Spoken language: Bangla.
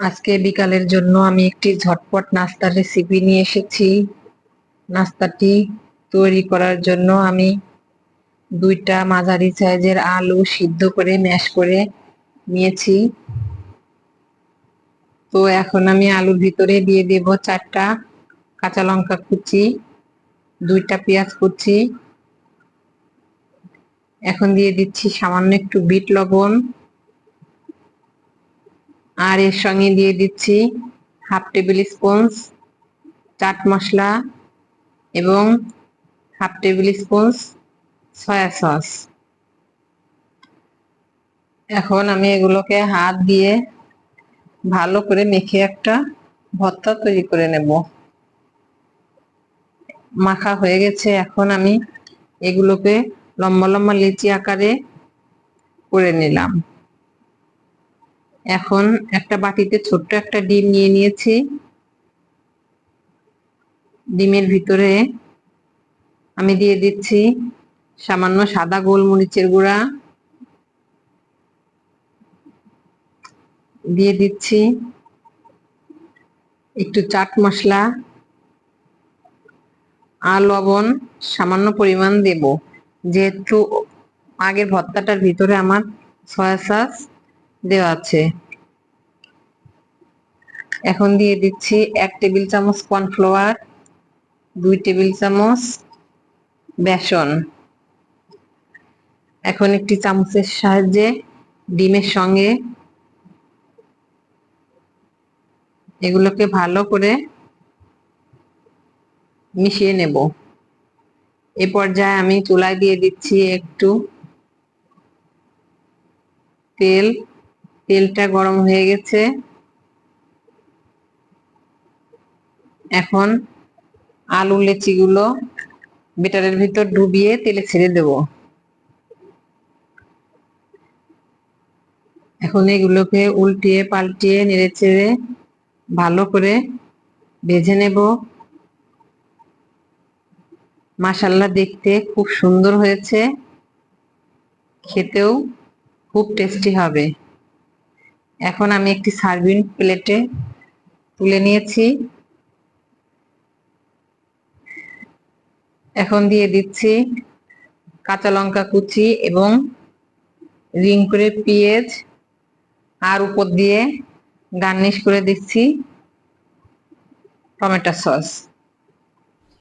আজকে বিকালের জন্য আমি একটি ঝটপট নাস্তার রেসিপি নিয়ে এসেছি। নাস্তাটি তৈরি করার জন্য আমি দুইটা মাঝারি সাইজের আলু সিদ্ধ করে ম্যাশ করে নিয়েছি। তো এখন আমি আলুর ভিতরে দিয়ে দেব চারটা কাঁচা লঙ্কা কুচি, দুইটা পেঁয়াজ কুচি। এখন দিয়ে দিচ্ছি সামান্য একটু বিট লবণ। আর এর সঙ্গে দিয়ে দিচ্ছি half tablespoon chaat masala এবং half tablespoon soya sauce. এখন আমি এগুলোকে হাত দিয়ে ভালো করে মেখে একটা ভর্তা তৈরি করে নেব। মাখা হয়ে গেছে, এখন আমি এগুলোকে লম্বা লম্বা লিচি আকারে করে নিলাম। এখন একটা বাটিতে ছোট্ট একটা ডিম নিয়ে নিয়েছি। ডিমের ভিতরে আমি দিয়ে দিচ্ছি সামান্য সাদা গোলমরিচের গুঁড়া। দিয়ে দিচ্ছি একটু চাট মশলা আর লবণ, সামান্য পরিমাণ দেব। যেহেতু আগের ভর্তাটার ভিতরে আমার সয়া সস দেওয়া আছে। এখন দিয়ে দিচ্ছি এক টেবিল চামচ কর্নফ্লাওয়ার, দুই টেবিল চামচ বেসন। এখন একটি চামচের সাহায্যে ডিমের সঙ্গে এগুলোকে ভালো করে মিশিয়ে নেব। এ পর্যায়ে আমি চুলায় দিয়ে দিচ্ছি একটু তেল। তেলটা গরম হয়ে গেছে। এখন আলু লেচিগুলো বেটারের ভিতর ডুবিয়ে তেলে ছেড়ে দেব। এখন এগুলোকে উল্টিয়ে পাল্টিয়ে নেড়ে চেড়ে ভালো করে ভেজে নেব। মাসাল্লা দেখতে খুব সুন্দর হয়েছে। খেতেও খুব টেস্টি হবে। এখন আমি একটি সার্ভিং প্লেটে তুলে নিয়েছি। এখন দিয়ে দিচ্ছি কাঁচা লঙ্কা কুচি এবং রিং করে পেঁয়াজ আর উপর দিয়ে গার্নিশ করে দিচ্ছি টমেটো সস।